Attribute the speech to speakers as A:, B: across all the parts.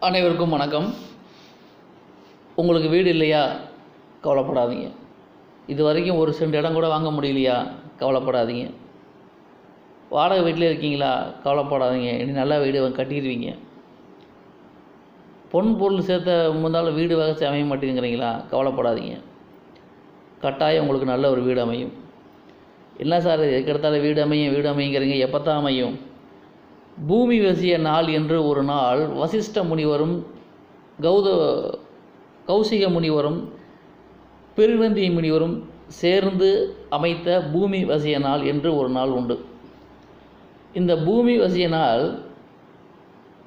A: அனைவருக்கும் வணக்கம். உங்களுக்கு வீடு இல்லையா? கவலைப்படாதீங்க. இது வரைக்கும் ஒரு சென்ட் இடம் கூட வாங்க முடியலையா? கவலைப்படாதீங்க. வாடகை வீட்டில் இருக்கீங்களா? கவலைப்படாதீங்க. இனி நல்லா வீடு கட்டிடுவீங்க. பொன் பொருள் சேர்த்த முந்தாலும் வீடு வகை அமைய மாட்டேங்கிறீங்களா? கவலைப்படாதீங்க. கட்டாயம் உங்களுக்கு நல்ல ஒரு வீடு அமையும். என்ன சார் எதுக்கெடுத்தாலும் வீடு அமையும் வீடு அமையுங்கிறீங்க. எப்போ தான் அமையும்? பூமி வசிய நாள் என்று ஒரு நாள் வசிஷ்ட முனிவரும் கௌத கௌசிக முனிவரும் பெருவந்தி முனிவரும் சேர்ந்து அமைத்த பூமி வசிய நாள் என்று ஒரு நாள் உண்டு. இந்த பூமி வசிய நாள்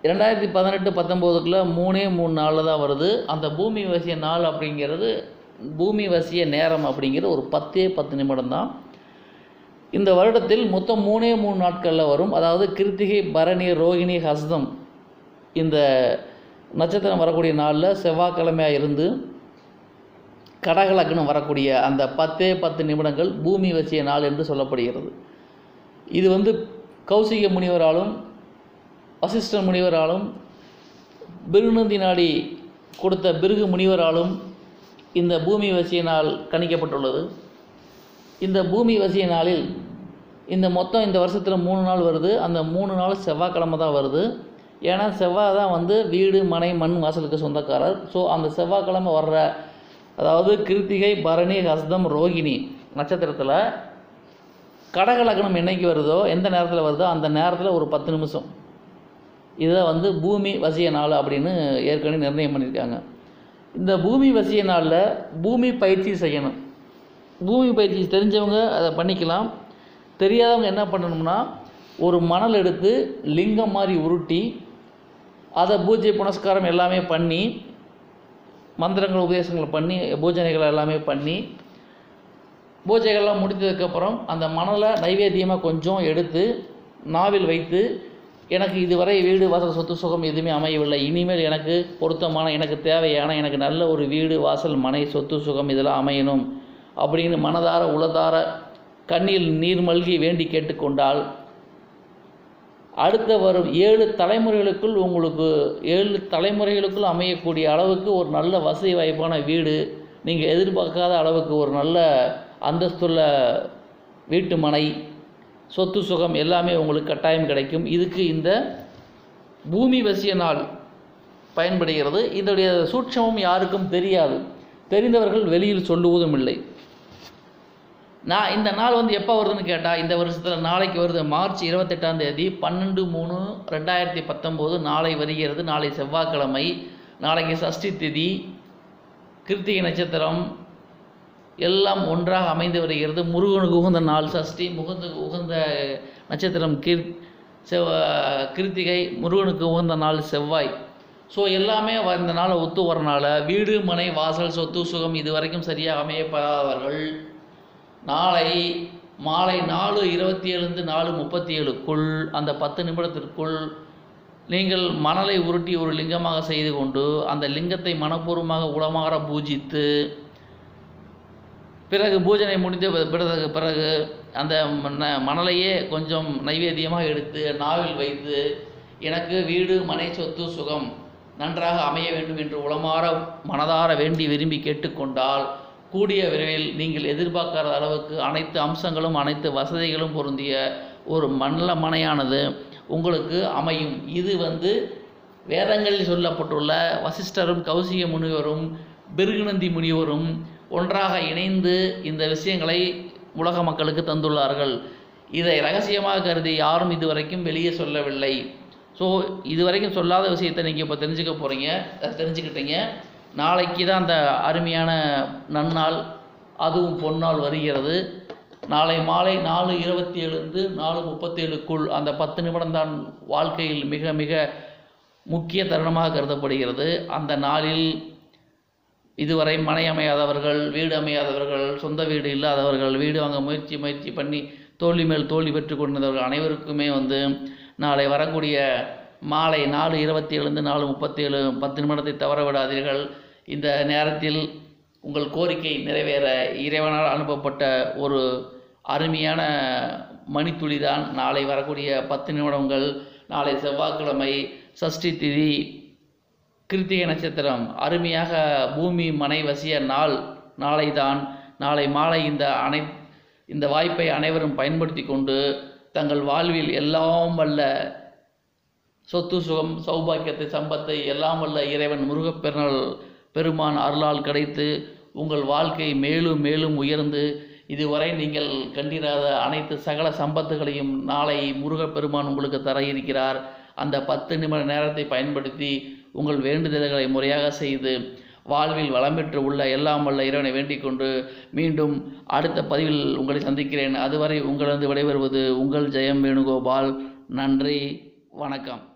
A: ரெண்டாயிரத்தி பதினெட்டு பத்தொம்போதுக்குள்ள மூணே மூணு நாளில் தான் வருது. அந்த பூமி வசிய நாள் அப்படிங்கிறது பூமி வசிய நேரம் அப்படிங்கிறது ஒரு பத்தே பத்து நிமிடம் தான். இந்த வருடத்தில் மொத்தம் மூணே மூணு நாட்களில் வரும். அதாவது கிருத்திகை பரணி ரோகிணி ஹஸ்தம் இந்த நட்சத்திரம் வரக்கூடிய நாளில் செவ்வாய்க்கிழமையாக இருந்து கடகலக்னம் வரக்கூடிய அந்த பத்தே பத்து நிமிடங்கள் பூமி வசிய நாள் என்று சொல்லப்படுகிறது. இது வந்து கௌசிக முனிவராலும் வசிஷ்ட முனிவராலும் பிருநந்தி நாடி கொடுத்த பிருகு முனிவராலும் இந்த பூமி வசிய நாள் கணிக்கப்பட்டுள்ளது. இந்த பூமி வசிய நாளில் இந்த மொத்தம் இந்த வருஷத்தில் மூணு நாள் வருது. அந்த மூணு நாள் செவ்வாய்க்கிழமை தான் வருது. ஏன்னா செவ்வாய் தான் வந்து வீடு மனை மண் வாசலுக்கு சொந்தக்காரர். ஸோ அந்த செவ்வாய்க்கிழமை வர்ற அதாவது கிருத்திகை பரணி ஹஸ்தம் ரோகிணி நட்சத்திரத்தில் கடக லக்னம் என்னைக்கு வருதோ எந்த நேரத்தில் வருதோ அந்த நேரத்தில் ஒரு பத்து நிமிஷம். இதை வந்து பூமி வசிய நாள் அப்படின்னு ஏற்கனவே நிர்ணயம் பண்ணியிருக்காங்க. இந்த பூமி வசிய நாளில் பூமி பயிற்சி செய்யணும். பூமி பயிற்சி தெரிஞ்சவங்க அதை பண்ணிக்கலாம். தெரியாதவங்க என்ன பண்ணணும்னா ஒரு மணல் எடுத்து லிங்கம் மாதிரி உருட்டி அதை பூஜை புனஸ்காரம் எல்லாமே பண்ணி மந்திரங்கள் உபதேசங்கள் பண்ணி பூஜனைகள் எல்லாமே பண்ணி பூஜைகள்லாம் முடித்ததுக்கப்புறம் அந்த மணலை நைவேத்தியமாக கொஞ்சம் எடுத்து நாவில் வைத்து எனக்கு இதுவரை வீடு வாசல் சொத்து சுகம் எதுவுமே அமையவில்லை. இனிமேல் எனக்கு பொருத்தமான எனக்கு தேவையான எனக்கு நல்ல ஒரு வீடு வாசல் மனை சொத்து சுகம் இதெல்லாம் அமையணும். அப்படின்னு மனதார உளதார கண்ணில் நீர் மல்கி வேண்டி கேட்டுக்கொண்டால் அடுத்த வரும் ஏழு தலைமுறைகளுக்குள் உங்களுக்கு ஏழு தலைமுறைகளுக்குள் அமையக்கூடிய அளவுக்கு ஒரு நல்ல வசதி வாய்ப்பான வீடு நீங்கள் எதிர்பார்க்காத அளவுக்கு ஒரு நல்ல அந்தஸ்துள்ள வீட்டு மனை சொத்து சுகம் எல்லாமே உங்களுக்கு கட்டாயம் கிடைக்கும். இதுக்கு இந்த பூமி வசிய நாள் பயன்படுகிறது. இதனுடைய சூட்சமும் யாருக்கும் தெரியாது. தெரிந்தவர்கள் வெளியில் சொல்லுவதும் இல்லை. நான் இந்த நாள் வந்து எப்போ வருதுன்னு கேட்டால் இந்த வருஷத்தில் நாளைக்கு வருது. மார்ச் இருபத்தெட்டாம் தேதி பன்னெண்டு மூணு ரெண்டாயிரத்தி பத்தொம்போது நாளை வருகிறது. நாளை செவ்வாய்க்கிழமை நாளைக்கு சஷ்டி திதி கிருத்திகை நட்சத்திரம் எல்லாம் ஒன்றாக அமைந்து வருகிறது. முருகனுக்கு உகந்த நாள் சஷ்டி முகந்த உகந்த நட்சத்திரம் கிர் செவ் கிருத்திகை முருகனுக்கு உகந்த நாள் செவ்வாய். ஸோ எல்லாமே வ- இந்த நாளை ஒத்து வரனால வீடு மனை வாசல் சொத்து சுகம் இது வரைக்கும் சரியாக அமையப்படாதவர்கள் நாளை மாலை நாலு இருபத்தி ஏழுந்து நாலு முப்பத்தி ஏழுக்குள் அந்த பத்து நிமிடத்திற்குள் நீங்கள் மணலை உருட்டி ஒரு லிங்கமாக செய்து கொண்டு அந்த லிங்கத்தை மனப்பூர்வமாக உளமாற பூஜித்து பிறகு பூஜனை முடிந்த பிறகு பிறகு அந்த மணலையே கொஞ்சம் நைவேத்தியமாக எடுத்து நாவில் வைத்து எனக்கு வீடு மனை சொத்து சுகம் நன்றாக அமைய வேண்டும் என்று உளமாற மனதார வேண்டி விரும்பி கேட்டுக்கொண்டால் கூடிய விரைவில் நீங்கள் எதிர்பார்க்காத அளவுக்கு அனைத்து அம்சங்களும் அனைத்து வசதிகளும் பொருந்திய ஒரு மண்ணமனையானது மனையானது உங்களுக்கு அமையும். இது வந்து வேதங்களில் சொல்லப்பட்டுள்ள வசிஷ்டரும் கௌசிக முனிவரும் பிருகுநந்தி முனிவரும் ஒன்றாக இணைந்து இந்த விஷயங்களை உலக மக்களுக்கு தந்துள்ளார்கள். இதை ரகசியமாக கருதி யாரும் இதுவரைக்கும் வெளியே சொல்லவில்லை. ஸோ இதுவரைக்கும் சொல்லாத விஷயத்தை நீங்கள் இப்போ தெரிஞ்சுக்க போகிறீங்க தெரிஞ்சுக்கிட்டீங்க. நாளைக்கு தான் அந்த அருமையான நன்னாள் அதுவும் பொன்னால் வருகிறது. நாளை மாலை நாலு இருபத்தி ஏழுந்து நாலு முப்பத்தேழுக்குள் அந்த பத்து நிமிடம் தான் வாழ்க்கையில் மிக மிக முக்கிய தருணமாக கருதப்படுகிறது. அந்த நாளில் இதுவரை மனை அமையாதவர்கள் வீடு அமையாதவர்கள் சொந்த வீடு இல்லாதவர்கள் வீடு வாங்க முயற்சி முயற்சி பண்ணி தோல்வி மேல் தோல்வி பெற்று கொண்டிருந்தவர்கள் அனைவருக்குமே வந்து நாளை வரக்கூடிய மாலை நாலு இருபத்தி ஏழுந்து நாலு முப்பத்தேழு பத்து நிமிடத்தை தவற விடாதீர்கள் இந்த நேரத்தில் உங்கள் கோரிக்கை நிறைவேற இறைவனால் அனுப்பப்பட்ட ஒரு அருமையான மணித்துளி தான் நாளை வரக்கூடிய பத்து நிமிடங்கள். நாளை செவ்வாய்க்கிழமை சஷ்டி திதி கிருத்திகை நட்சத்திரம் அருமையாக பூமி மனை வசிய நாள் நாளை தான் நாளை மாலை இந்த அனை இந்த வாய்ப்பை அனைவரும் பயன்படுத்தி கொண்டு தங்கள் வாழ்வில் எல்லாம் வல்ல சொத்து சுகம் சௌபாக்கியத்தை சம்பத்தை எல்லாம் வல்ல இறைவன் முருகப்பெருநாள் பெருமான் அருளால் கிடைத்து உங்கள் வாழ்க்கை மேலும் மேலும் உயர்ந்து இதுவரை நீங்கள் கண்டிராத அனைத்து சகல சம்பத்துகளையும் நாளை முருகப்பெருமான் உங்களுக்கு தர இருக்கிறார் அந்த பத்து நிமிட நேரத்தை பயன்படுத்தி உங்கள் வேண்டுதல்களை முறையாக செய்து வாழ்வில் வளம் பெற்று உள்ள எல்லாம் வல்ல இறைவனை வேண்டிக் கொண்டு மீண்டும் அடுத்த பதிவில் உங்களை சந்திக்கிறேன். அதுவரை உங்களது விடைபெறுவது உங்கள் ஜெயம் வேணுகோபால். நன்றி வணக்கம்.